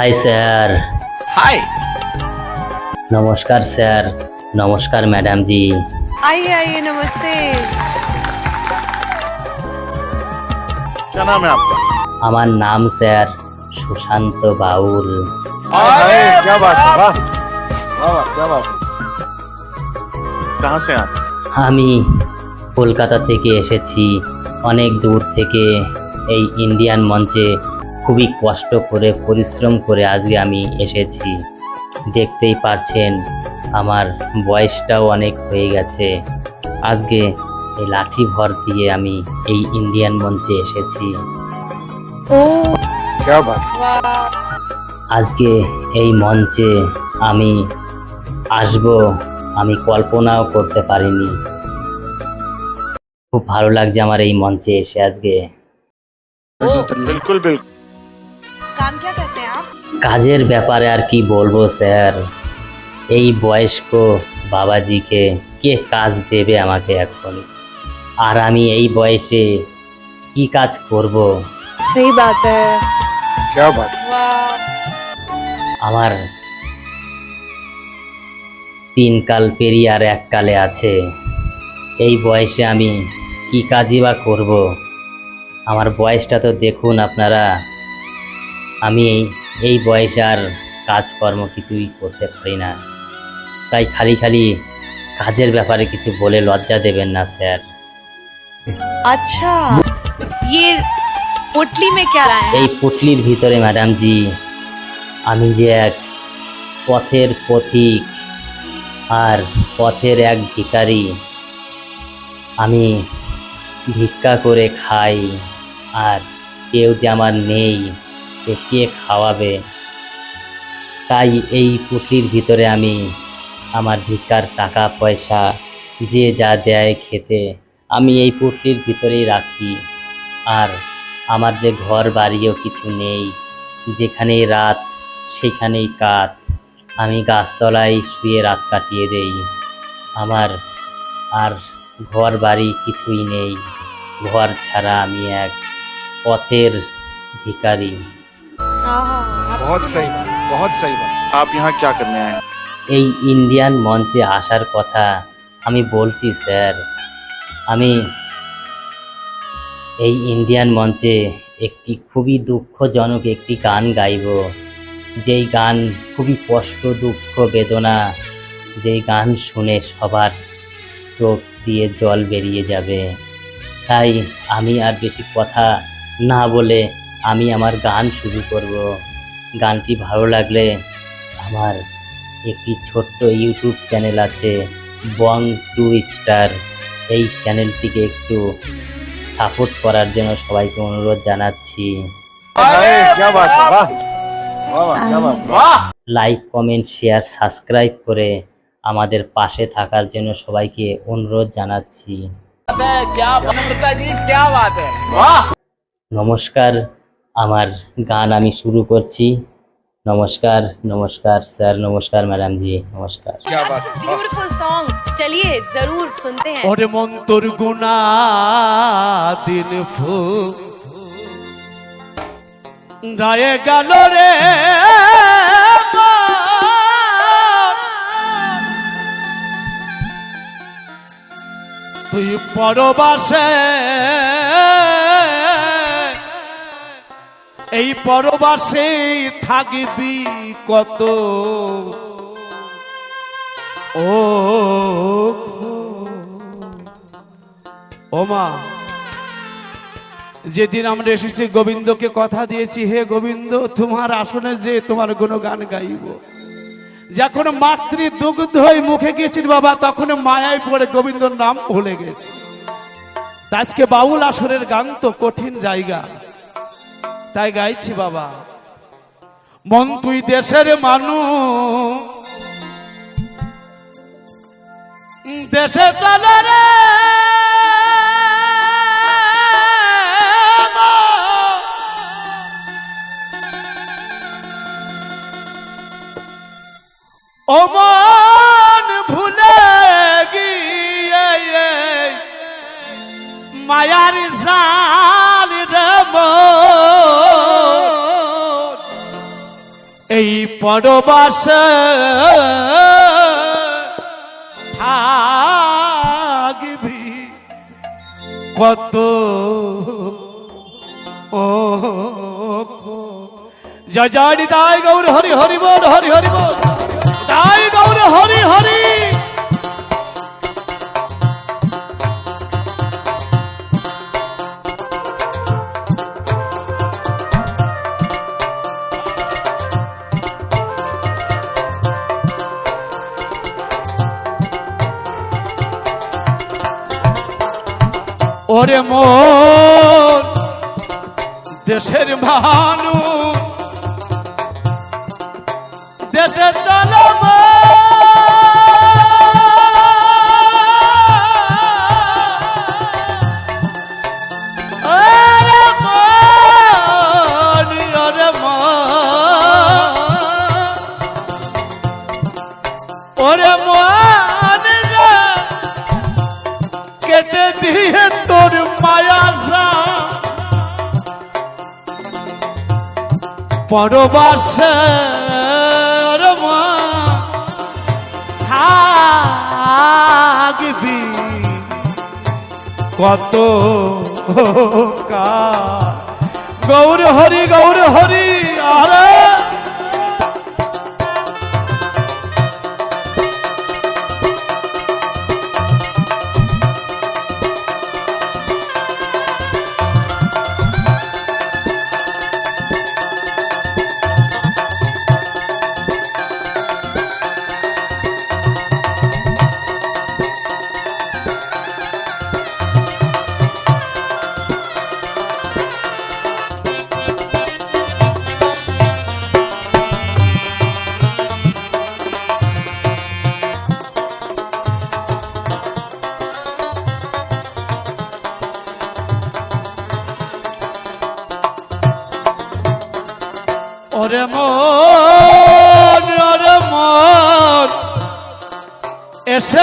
Hi sir हाय নমস্কার sir নমস্কার madam জি आइए आइए नमस्ते क्या नाम है आपका আমার নাম স্যার সুশান্ত বাউল अरे क्या बात है वाह वाह वाह, क्या बात है कहाँ से आप আমি কলকাতা থেকে এসেছি অনেক দূর থেকে এই ইন্ডিয়ান মঞ্চে খুবই কষ্ট করে পরিশ্রম করে আজকে আমি এসেছি। দেখতেই পাচ্ছেন আমার বয়সটাও অনেক হয়ে গেছে। আজকে এই লাঠি ভর দিয়ে আমি এই ইন্ডিয়ান মঞ্চে এসেছি। আজকে এই মঞ্চে আমি আসব আমি কল্পনাও করতে পারিনি। খুব ভালো লাগছে আমার এই মঞ্চে এসে আজকে। বিলকুল বিলকুল কাজের ব্যাপারে আর কি বলব স্যার? এই বয়স্ক বাবাজিকে কে কাজ দেবে আমাকে এখন আর আমি এই বয়সে কি কাজ করব? সেই বাত। আমার তিন কাল পেরিয়ে আর এক কালে আছে। এই বয়সে আমি কি কাজই বা করব? আমার বয়সটা তো দেখুন আপনারা। আমি এই বয়সে আর কাজকর্ম কিছুই করতে পারি না। তাই খালি খালি কাজের ব্যাপারে কিছু বলে লজ্জা দেবেন না স্যার। আচ্ছা মে এই পুটলির ভিতরে ম্যাডাম জি আমি যে এক পথের পথিক আর পথের এক ভিকারি আমি ভিক্ষা করে খাই আর কেউ যে আমার নেই কে কে খাওয়াবে? তাই এই পুটলির ভিতরে আমি আমার ভিক্ষার টাকা পয়সা, যে যা দেয় খেতে, আমি এই পুটলির ভিতরেই রাখি। আর আমার যে ঘর বাড়িও কিছু নেই, যেখানেই রাত, সেখানেই কাত। আমি গাছতলায় শুয়ে রাত কাটিয়ে দেই। আমার আর ঘর বাড়ি কিছুই নেই। ঘর ছাড়া আমি এক পথের ভিকারি बहुत सुनो। सही बात बहुत सही बात आप यहाँ क्या करने आए हैं এই ইন্ডিয়ান মঞ্চে আসার কথা আমি বলছি স্যার আমি এই ইন্ডিয়ান মঞ্চে একটি খুবই দুঃখজনক একটি গান গাইব যেই গান খুবই কষ্ট দুঃখ বেদনা যেই গান শুনে সবার চোখ দিয়ে জল বেরিয়ে যাবে তাই আমি আর বেশি কথা না বলে আমি আমার গান শুরু করব। গানটি ভালো লাগলে আমার একটি ছোট্ট ইউটিউব চ্যানেল আছে বং টু স্টার। এই চ্যানেলটিকে একটু সাপোর্ট করার জন্য সবাইকে অনুরোধ জানাচ্ছি। লাইক কমেন্ট শেয়ার সাবস্ক্রাইব করে আমাদের পাশে থাকার জন্য সবাইকে অনুরোধ জানাচ্ছি। নমস্কার। আমার গান আমি শুরু করছি। নমস্কার নমস্কার স্যার নমস্কার ম্যাডাম জি নমস্কার। চলিয়ে জরুর শুনতে হ্যাঁ। ওরে মন্তর গুণা দিন ফু। গায়ে গেল রে তুই পরবাসে এই পরবাসে থাকবি কত? ও ওমা যেদিন আমরা এসেছি গোবিন্দকে কথা দিয়েছি, হে গোবিন্দ, তোমার আসনে যে তোমার কোনো গান গাইব। যখন মাতৃ দুগ্ধ হয়ে মুখে গেছিল বাবা, তখন মায়ায় পড়ে গোবিন্দর নাম ভুলে গেছি। আজকে বাউল আসরের গান তো কঠিন জায়গা। তাই গাইছি বাবা। মন তুই দেশের মানুষ। দেশে চলে রে। ও মন ভুলে গিয়ে মায়ার জাল এই পরবাস থাকবি কত ও জয় জয় দায় গৌর হরি হরি বল, হরি হরি বল। দায় গৌর হরি হরি ওরে মোর দেশের ভানু দেশে চলো পরবাসে থাকবি কত। গৌর হরি গৌর হরি আরে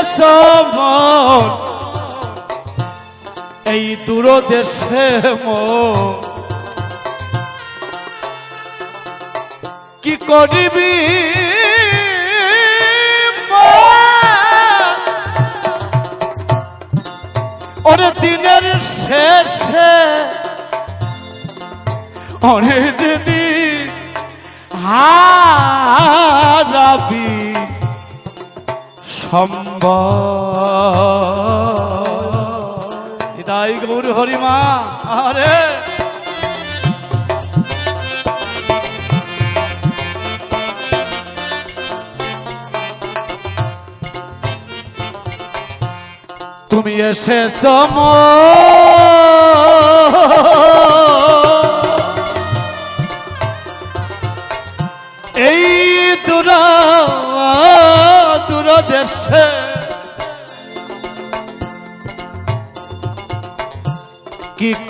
এসেছ মন এই দূর দেশে কি করিবি? ওরে দিনের শেষে অনে যদি হারাবি সম্ভব হৃদয় গৌর হরিমা আরে তুমি এসেছ মো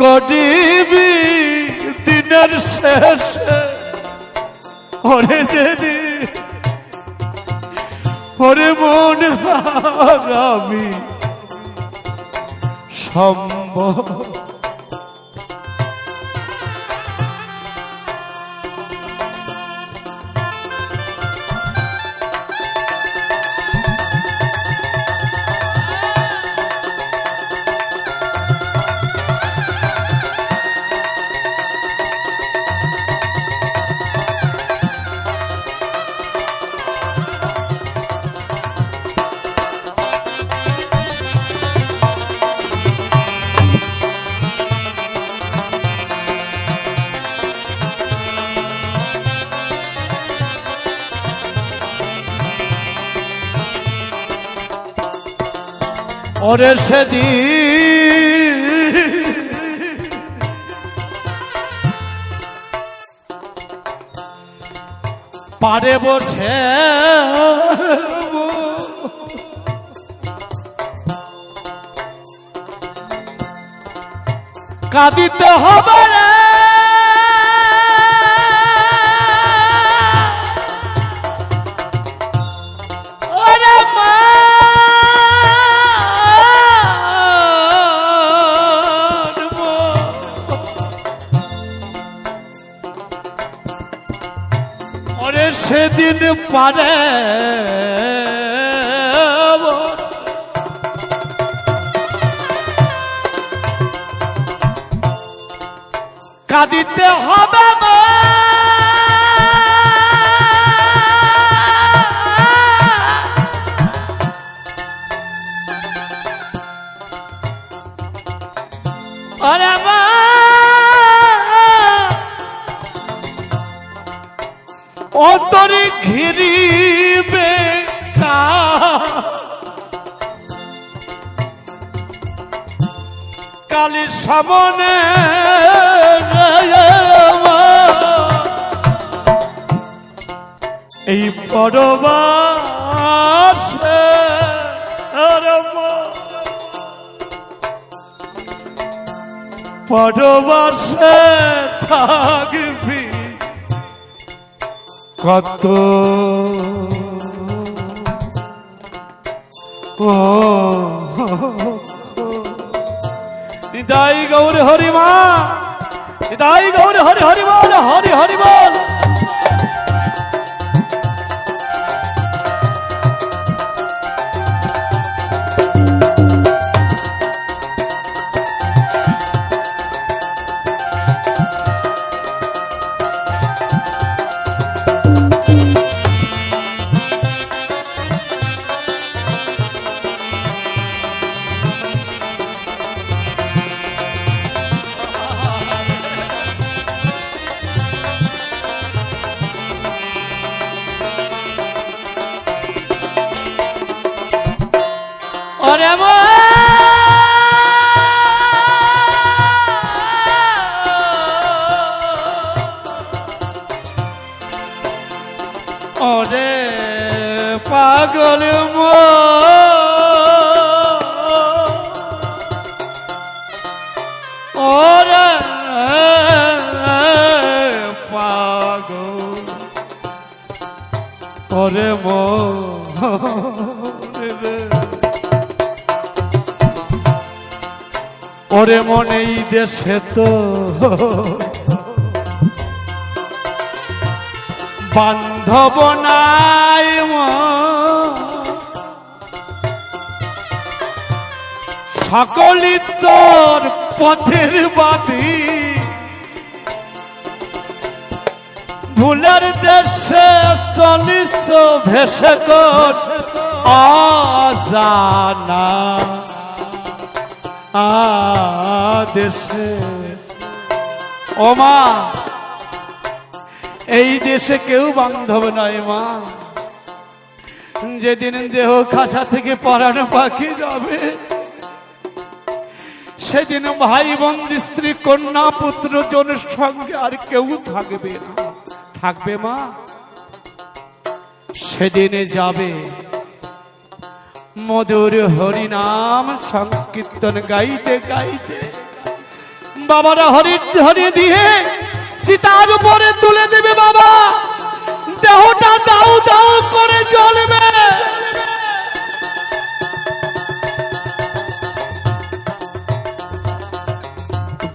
কি করিবি দিনের শেষে? ওরে যেদি ওরে মন হারামি সম্ভব ওরে সেদিন পারে বসে কাঁদিতে হবে সেদিন পারে কাঁদিতে হবে আরে মা অন্তরে ঘিরিবে কালী সামনে এই পরবাসে পরবাসে থাকবি কত? ও নিতাই গৌর হরিমা নিতাই গৌর হরি হরিমা হরি হরি ওরে মনে এই দেশে তো বান্ধব নাই। সকলই তোর পথের বাদী ভুলের দেশে চলিস ভেসে কর অজানা দেশে ও মা, এই দেশে কেউ বান্ধব নয় মা। যেদিন দেহ খাসা থেকে পরানো পাখি যাবে, সেদিন ভাই বন্ধু স্ত্রী, কন্যা, পুত্র, জনের সঙ্গে আর কেউ থাকবে না। থাকবে মা? সেদিনে যাবে মধুর হরিনাম সংকীর্তন গাইতে গাইতে বাবারা হরি হরি দিয়ে চিতার উপরে তুলে দেবে বাবা। দেহটা দাউ দাউ করে জ্বলবে।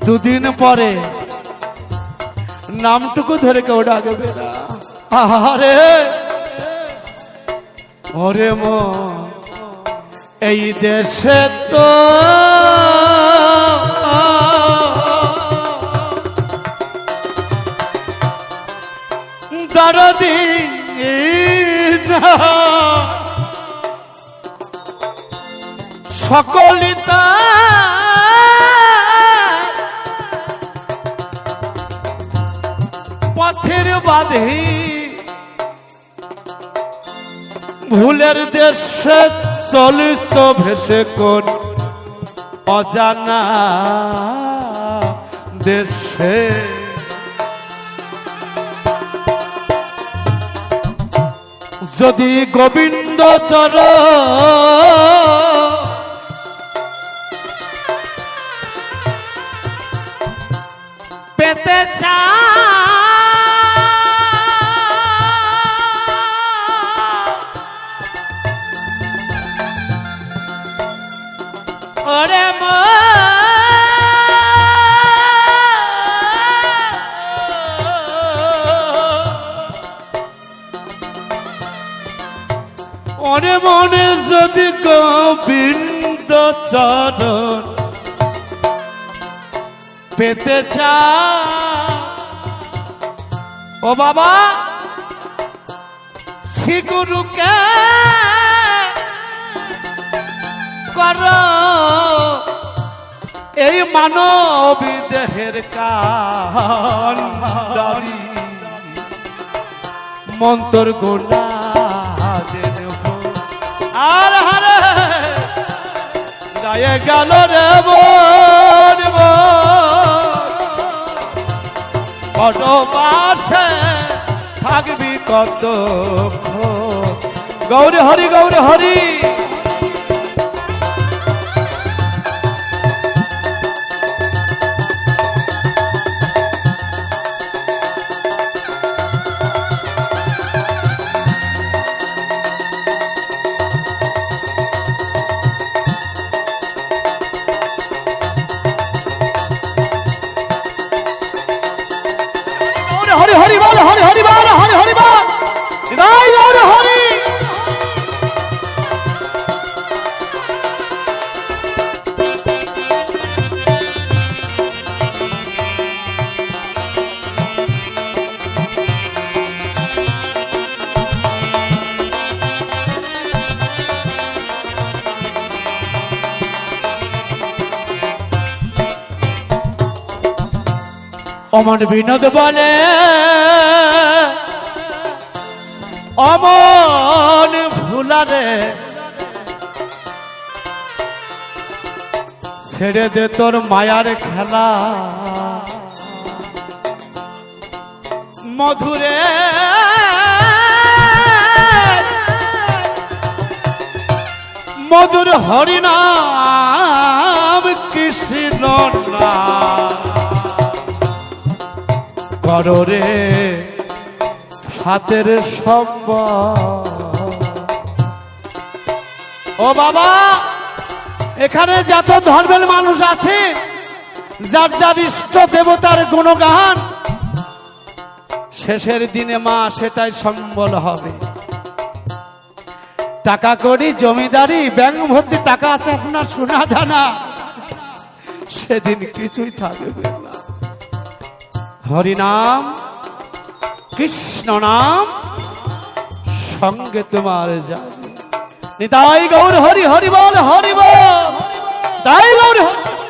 দুদিন পরে নামটুকু ধরে কেউ ডাকবে না। আরে ওরে মো এই দেশে তো দরদি সকলিতা পথের বাধি ভুলের দেশে চলিস ভেসে কোন অজানা দেশে? যদি গোবিন্দ চর পেতে চা ওরে মা। মনে মনে যদি গোবিন্দ চরণ পেতে চা। ও বাবা শ্রীগুরুকে কর এই মানবী দেহের কান্ডারি মন্তর গোলা আর হারে গায়ে গেল রে মন কত পাশে থাকবি কত গৌরী হরি গৌরী হরি। অমন বিনোদ বলে। অমন ভুলারে ছেড়ে দে তোর মায়ার খেলা। মধুরে। মধুর হরিনাম কৃষ্ণ না কররে হাতের ও বাবা, এখানে যত ধর্মের মানুষ আছে, যার যার ইষ্ট দেবতার গুণগান, শেষের দিনে মা সেটাই সম্বল হবে। টাকা করি জমিদারি, ব্যাংক ভর্তি টাকা আছে আপনার শোনা জানা সেদিন কিছুই থাকবে হরিনাম, কৃষ্ণ নাম, সঙ্গে তোমার যাবে নিতাই গৌর হরি হরি বল হরি বল তাই গৌর হরি।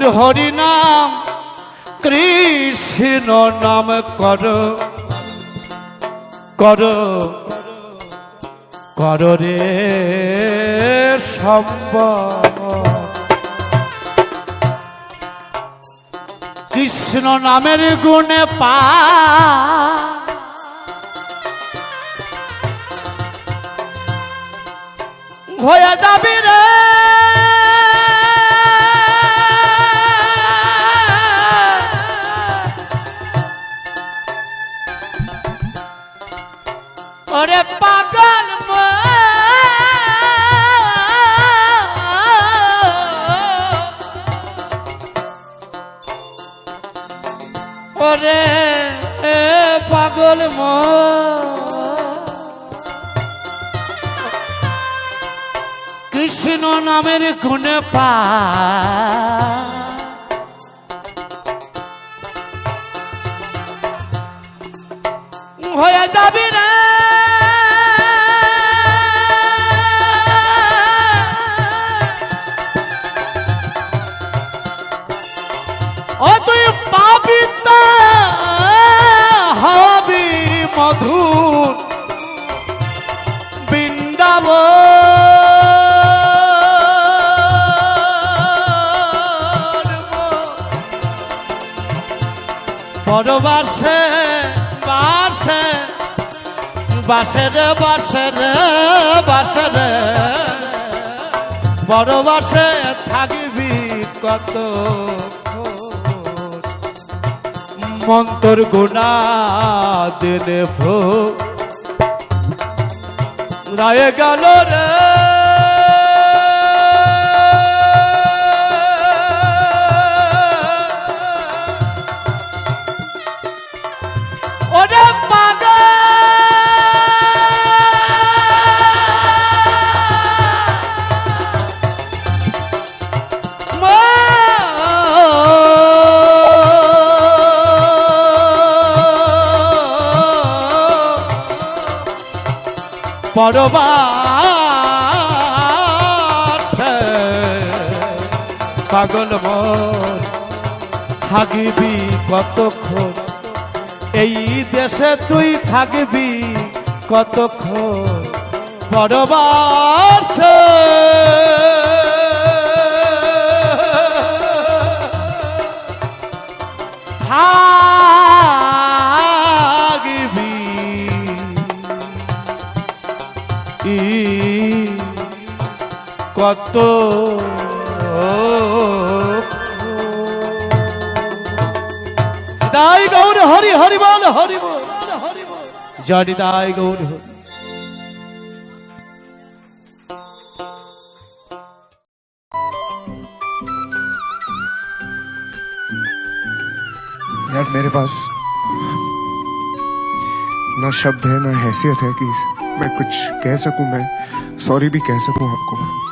মধুর হরি নাম, কৃষ্ণ নাম কর। কর কর রে কৃষ্ণ নামের গুণে পা। হয়ে যাবি রে। ওরে পাগল ওরে পাগল মো। কৃষ্ণ নামের গুণে পা। হয়ে যাবি রে। পরবাসে বাসে বাসে রে বাসে রে বাসে রে পরবাসে থাকবি কত মন্তর গুণা দিলে ভো রায়ে গেল রে পরবাসে পাগল মন থাকিবি কতক্ষণ? এই দেশে তুই থাকবি কতক্ষণ? পরবাসে থাকবি तो दाई गौर हरि हरि बोल हरि बोल हरि बोल। जय दाई गौर यार, मेरे पास ना शब्द है, ना हैसियत है कि मैं कुछ कह सकूँ, मैं सॉरी भी कह सकूँ आपको।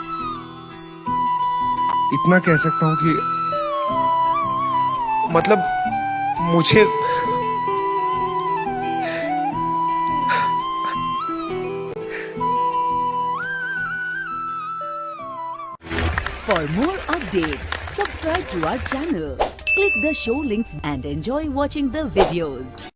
इतना कह सकता हूँ कि मतलब मुझे for more update subscribe to our channel click the show links and enjoy watching the videos